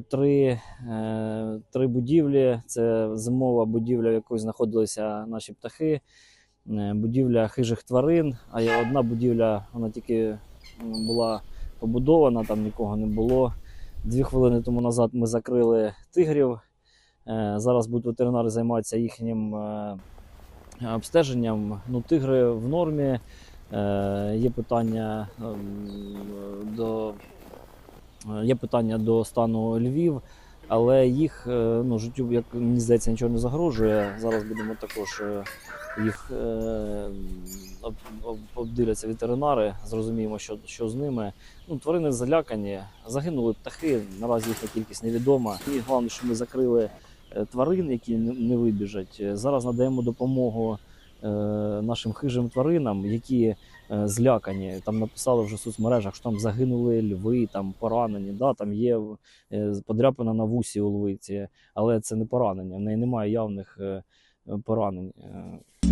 три, е, три будівлі. Це зимова будівля, в якій знаходилися наші птахи, е, будівля хижих тварин, а одна будівля, вона тільки була побудована, там нікого не було. Дві хвилини тому назад ми закрили тигрів. Е, Зараз будуть ветеринари займатися їхнім обстеженням. Ну, тигри в нормі. Є питання ем, до є питання до стану Львів, але їх е, ну, життю, як мені здається, нічого не загрожує. Зараз будемо також е, їх е, об- об- обдивляться ветеринари, зрозуміємо, що, що з ними. Ну, тварини залякані, загинули птахи, наразі їхня кількість невідома. І головне, що ми закрили е, тварин, які не вибіжать. Е, Зараз надаємо допомогу е, нашим хижим тваринам, які е, злякані. Там написали вже в соцмережах, що там загинули льви, там поранені. Да, там є е, подряпина на вусі у львиці, але це не поранення. В неї немає явних е, поранень. Е,